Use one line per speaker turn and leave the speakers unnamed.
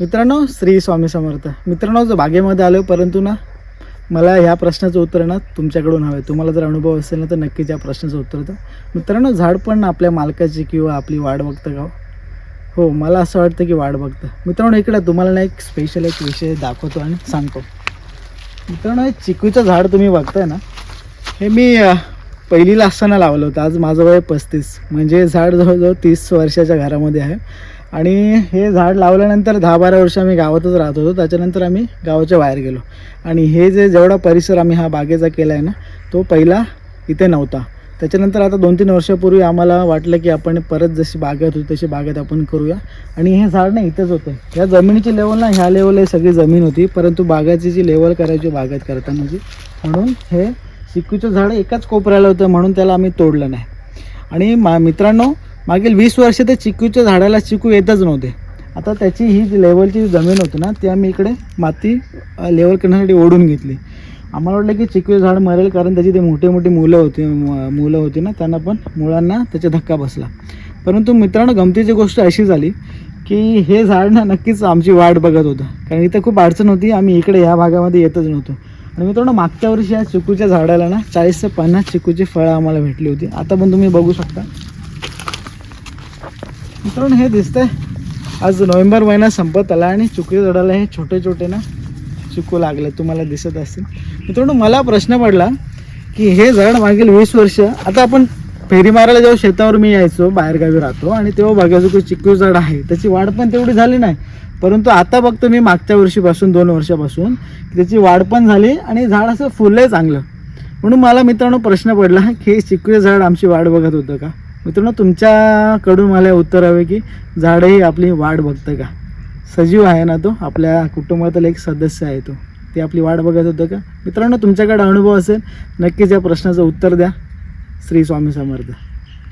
मित्रांनो श्री स्वामी समर्थ. मित्रांनो जो बागेमध्ये आलो परंतु ना मला ह्या प्रश्नाचं उत्तर ना तुमच्याकडून हवं आहे तुम्हाला जर अनुभव असेल ना तर नक्कीच या प्रश्नाचं उत्तर द्या. मित्रांनो झाड पण आपल्या मालकाची किंवा आपली वाट बघतं का हो? हो मला असं वाटतं की वाट बघतं. मित्रांनो इकडे तुम्हाला ना एक स्पेशल एक विषय दाखवतो आणि सांगतो. मित्रांनो हे चिकूचं झाड तुम्ही बघताय ना हे मी पहिलीला असताना लावलं होतं. आज माझं वय पस्तीस. म्हणजे झाड जवळजवळ तीस वर्षाच्या घरामध्ये आहे. आणि हे झाड लावल्यानंतर दहा बारा वर्ष आम्ही गावातच राहत होतो. त्याच्यानंतर आम्ही गावाच्या बाहेर गेलो. आणि हे जे जेवढा परिसर आम्ही हा बागेचा केला आहे ना तो पहिला इथे नव्हता. त्याच्यानंतर आता दोन तीन वर्षापूर्वी आम्हाला वाटलं की आपण परत जशी बागेत होती तशी बागेत आपण करूया. आणि हे झाड ना इथंच होतं. ह्या जमिनीची लेवल ना ह्या लेवल लेवलला सगळी जमीन होती परंतु बागाची जी लेवल करायची बागेत करतानाची म्हणून हे चिकूचं झाड एकाच कोपऱ्याला होतं म्हणून त्याला आम्ही तोडलं नाही. आणि मा मित्रांनो मागील वीस वर्ष ते चिकूच्या झाडाला चिकू येतच नव्हते. आता त्याची ही जी लेवलची जी जमीन होती ना ती आम्ही इकडे माती लेवल करण्यासाठी ओढून घेतली. आम्हाला वाटलं की चिकूचं झाड मरेल कारण त्याची ते मोठे मोठे मुलं होती मुलं होती ना त्यांना पण मुलांना त्याचा धक्का बसला. परंतु मित्रांनो गमतीची गोष्ट अशी झाली की हे झाड ना नक्कीच आमची वाट बघत होतं. कारण इथं खूप अडचण होती आम्ही इकडे ह्या भागामध्ये येतच नव्हतो. आणि मित्रांनो मागच्या वर्षी या चिकूच्या झाडाला ना चाळीस ते पन्नास चिकूची फळं आम्हाला भेटली होती. आता पण तुम्ही बघू शकता. मित्रांनो हे दिसतंय. आज नोव्हेंबर महिना संपत आला आणि चुकी झाडाला हे छोटे छोटे ना चिकू लागले. तुम्हाला दिसत असतील मित्रांनो मला प्रश्न पडला की हे झाड मागील वीस वर्ष आता आपण फेरी मारायला जेव्हा शेतावर मी यायचो बाहेरगावी राहतो आणि तेव्हा बघायचो की चिकू झाड आहे त्याची वाढ पण तेवढी झाली नाही. परंतु आता बघतो मी मागच्या वर्षीपासून दोन वर्षापासून त्याची वाढ पण झाली आणि झाड असं फुललंय चांगलं. म्हणून मला मित्रांनो प्रश्न पडला की हे चिकूचं झाड आमची वाढ बघत होतं का? मित्रांनो तुमच्याकडून मला उत्तर हवे की झाडही आपली वाट बघतं का? सजीव आहे ना तो आपल्या कुटुंबातील एक सदस्य आहे तो. ते आपली वाट बघत होतं का? मित्रांनो तुमच्याकडे अनुभव असेल नक्कीच या प्रश्नाचं उत्तर द्या. श्री स्वामी समर्थ.